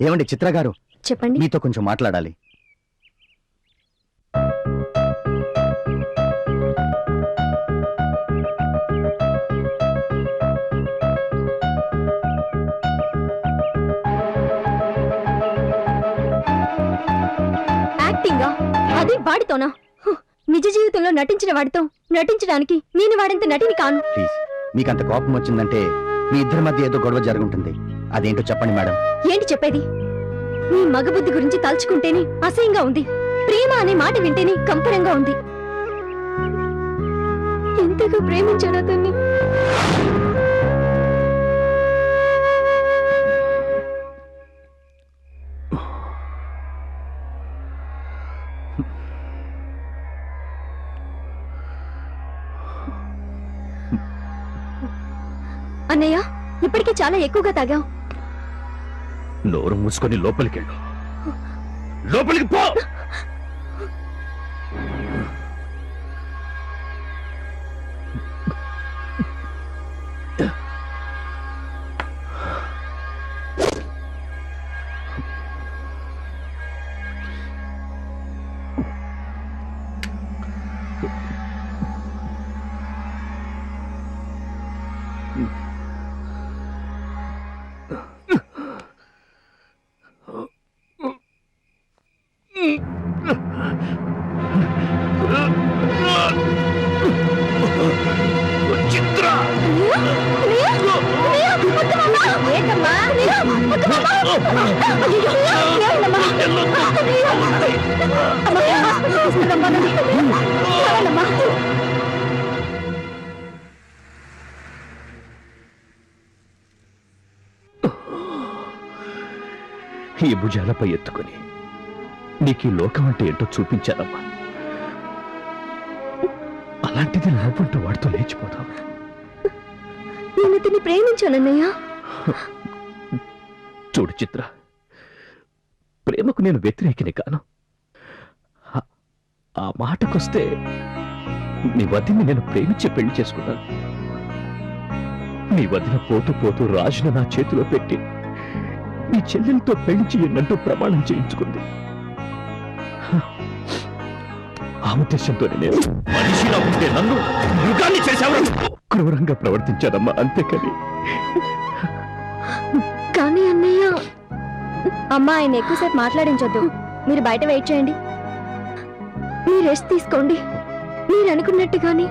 ఏమండి చిత్ర గారు? చెప్పండి. మీతో కొంచెం మాట్లాడాలి. యాక్టింగా? అది వాడితోనా? హ్, నిజ జీవితంలో నటించిన వాడితో నటించడానికి నేను వాడంత నటిని కాను. ప్లీజ్ మీకు అంత కోపం వచ్చిందంటే మీ ఇద్దరి మధ్య ఏదో గొడవ జరుగుంటుంది. అదేంటో చెప్పండి మేడం. ఏంటి చెప్పేది? నీ మగబుద్ధి గురించి తలుచుకుంటేనే అసహ్యంగా ఉంది. ప్రేమ అనే మాట వింటేనే కంపరంగా ఉంది. ఎంతగా ప్రేమించాడు అతన్ని? అన్నయ్య ఇప్పటికే చాలా ఎక్కువగా తాగావు నోరు మూసుకొని లోపలికెళ్ళు. లోపలికి పో! ఈ భుజాలపై ఎత్తుకుని నీకు ఈ లోకం అంటే ఏంటో చూపించానమ్మా. అలాంటిది లోపంటూ వాడితో లేచిపోతావు నేను అతన్ని ప్రేమించానన్నయ్యా. చూడు చిత్ర. ప్రేమకు నేను వ్యతిరేకిని కాను. ఆ- మాటకొస్తే నీ వదిని నేను ప్రేమించి పెళ్ళి చేసుకున్నాను. నీ వదిన పోతూ పోతూ రాజును నా చేతిలో పెట్టి నీ చెల్లెలతో పెళ్ళి చేయనంటూ ప్రమాణం చేయించుకుంది. ఆ ఉద్దేశంతోనే నేను మనిషిలా ఉంటే నన్ను మృగాన్ని చేశావు. క్రూరంగా ప్రవర్తించానమ్మా అంతేకాని కానీ అన్నయ్య అమ్మా ఆయన ఎక్కువసేపు మాట్లాడించొద్దు. మీరు బయట వెయిట్ చేయండి. మీరు రెస్ట్ తీసుకోండి. మీరు అనుకున్నట్టుగానే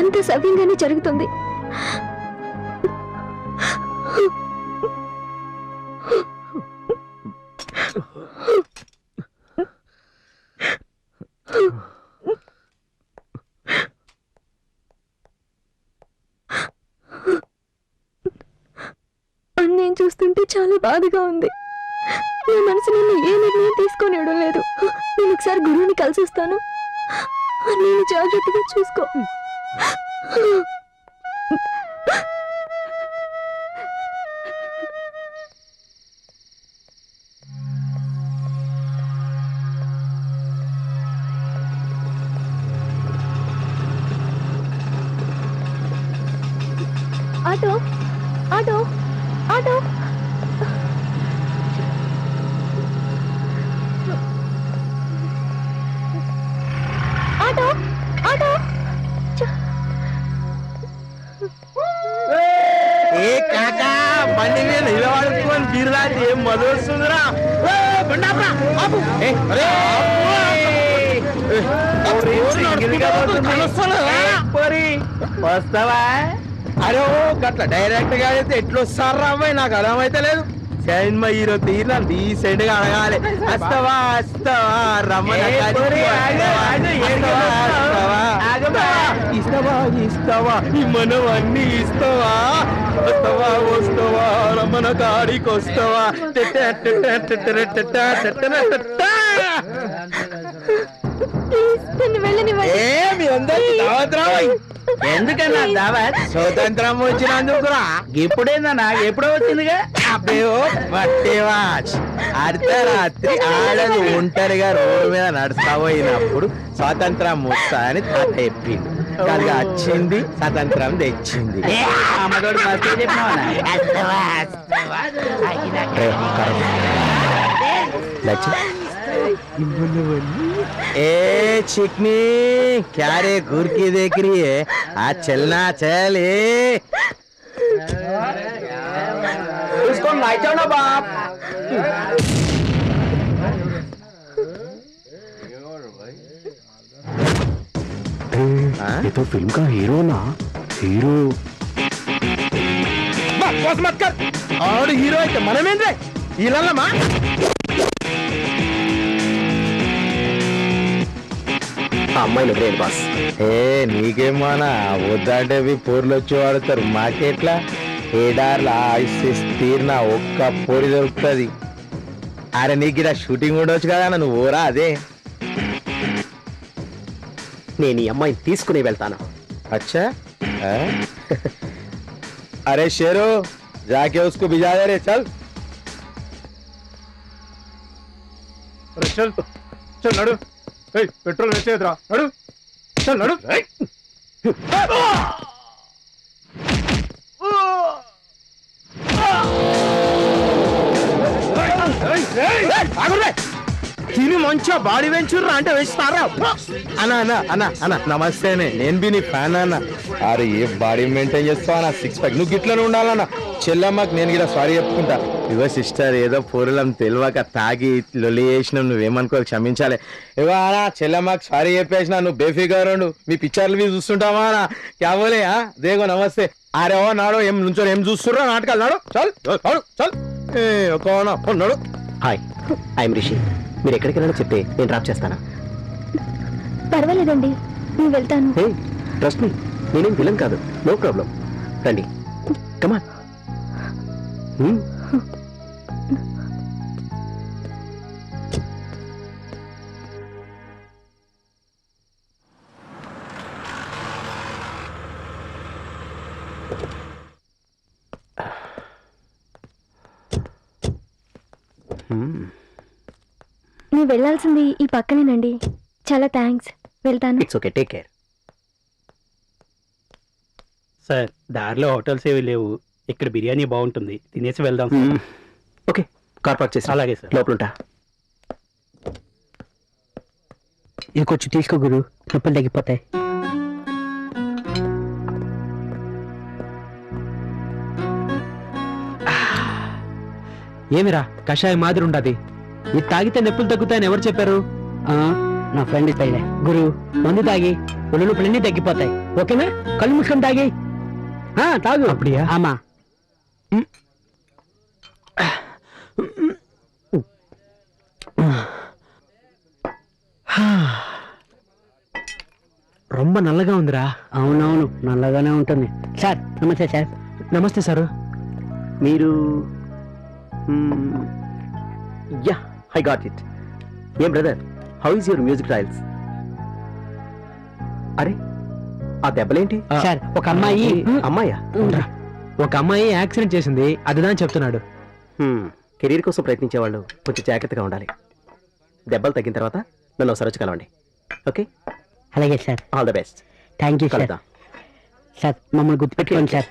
అంత సవ్యంగానే జరుగుతుంది. అన్నయ్య చూస్తుంటే చాలా బాధగా ఉంది. నా మనసు నిన్ను ఏ నిర్ణయం తీసుకొనివ్వడం లేదు. నేను ఒకసారి గురువుని కలిసి వస్తాను. నేను జాగ్రత్తగా చూసుకో. ఆటో. వస్తావా? అరే ఓ గట్ల డైరెక్ట్గా అయితే ఎట్లా వస్తారా అమ్మాయి? నాకు అర్థమైతే లేదు. సినిమా హీరో తీరు డీసెంట్గా అడగాలి. వస్తావా వస్తావా? రమ్మని ఇస్తావా ఇస్తావా? ఈ మనం అన్ని ఇస్తావా? వస్తావా వస్తావా రమ్మన కాడికి వస్తావా టెట్ట టెట్ట టెట్టర టెట్ట టెట్టర టెట్ట. ప్లీజ్ నన్ను వెళ్ళనివ్వండి ఏ మీ అందరికి దావత్ రావోయ్. ఎందుకన్నా దావత్ స్వతంత్రం వచ్చినందుకురా ఇప్పుడేందన్నా ఎప్పుడో వచ్చిందిగా అబ్బేవో పట్టేవాచ్ అర్ధరాత్రి ఆడలు ఒంటరిగా రోడ్డు మీద నడుస్తా పోయినప్పుడు స్వాతంత్రం వస్తా అని తాత కాదుగా వచ్చింది స్వతంత్రం తెచ్చింది అమ్మతోడు మస్తు చెప్పినావా రే, కారం. లచ్చి. ए चिकनी क्या रे घूर की देख रही है आज चलना चल ए उसको नाचो ना बाप ये तो फिल्म का हीरो ना हीरो बकवास मत कर और हीरो అయితే మనమేంద్రే ఇల్లమ్మా ఆ అమ్మాయిని వదిలేయండి బాస్ ఏ నీకేమన్నా వద్దంటే మీ పోర్లు వచ్చి వాడతారు మాకెట్లా ఏడార్ల ఆయుష్ తీరిన ఒక్క పోరి దొరుకుతుంది అరే నీకు ఇలా షూటింగ్ ఉండొచ్చు కదా అన్న, నువ్వు ఊరా అదే నేను ఈ అమ్మాయిని తీసుకుని వెళ్తాను. అచ్చా? అరే షేరు జాకే ఉస్కు బిజాయరే చల్. చల్ చల్ నడు. పెట్రోల్ వేసేదిరా నడు. చల్ నడు. ఆగురే తిని మంచిగా బాడీ పెంచుర్రా అంటే వేస్తారా? అన్న అన్న అన్న అన్న నమస్తేనే నేను బి నీ ఫ్యాన్ అన్న. అరే ఏ బాడీ మెయింటైన్ చేస్తావు అన్న? సిక్స్ ప్యాక్ నువ్వు గిట్లనే ఉండాలన్న. చెల్లమ్మకి నేను కూడా సారీ చెప్పుకుంటా. ఇగో సిస్టర్ ఏదో పూరలం తెలియక తాగి లొల్లి చేసినావు. నువ్వేమనుకో క్షమించాలి. ఇగో అన్న చెల్లమ్మకి సారీ చెప్పేసిన. నువ్వు బేఫిగర్ ఉండు మీ పిక్చర్లు మీ చూస్తుంటావా అన్న? క్యాబోలే దేగో నమస్తే. అరే ఓ నాడు ఏం నుంచో ఏం చూస్తుర్రా? నాటకాలు నాడు. చల్ చల్ చల్. ఏ ఒక నాడు. హాయ్ ఐఎమ్ రిషి మీరు ఎక్కడికి వెళ్ళాలో చెప్తే నేను డ్రాప్ చేస్తాను? పర్వాలేదండి నేను వెళ్తాను. హే ట్రస్ట్ మీ నేనేం విలన్ కాదు నో ప్రాబ్లం. రండి. కమాన్. నేను వెళ్ళాల్సింది ఈ పక్కనేనండి. చాలా థ్యాంక్స్. వెళ్తాను. It's okay take care sir దారిలో హోటల్స్ ఏవి లేవు. ఇక్కడ బిర్యానీ బాగుంటుంది. తినేసి వెళ్దాం ఓకే కార్ పార్క్ చేసి అలాగే సార్. లోపలుంటా. ఇది కొంచెం తీసుకో గురు. నొప్పులు తగ్గిపోతాయి. ఏమిరా? కషాయం మాదిరి ఉండదు. ఇది తాగితే నొప్పులు తగ్గుతాయని ఎవరు చెప్పారు? నా ఫ్రెండ్ ఇస్తాయిలే గురు మందు తాగి ఒళ్ళు నొప్పులన్నీ తగ్గిపోతాయి. ఓకేనా? కళ్ళు మూసుకొని తాగి. తాగు. అప్పుడియా? ఆమా. రొమ్మ నల్లగా ఉందిరా. అవునవును నల్లగానే ఉంటుంది. సార్ నమస్తే సార్. నమస్తే సార్. మీరు యా. ఐ గాట్ ఇట్ ఏం brother how is your music trials అరే ఆ దెబ్బలేంటి? సార్ ఒక అమ్మాయి అమ్మాయా? ఒక అమ్మాయి యాక్సిడెంట్ చేసింది అదిదాని చెప్తున్నాడు. కెరీర్ కోసం ప్రయత్నించే వాళ్ళు కొంచెం జాగ్రత్తగా ఉండాలి. దెబ్బలు తగ్గిన తర్వాత నన్ను ఒకసారి వచ్చి కలవండి. ఓకే? అలాగే sir. All the best thank you కలుద్దాం. సార్ మమ్మల్ని గుర్తుపెట్టుకోండి సార్.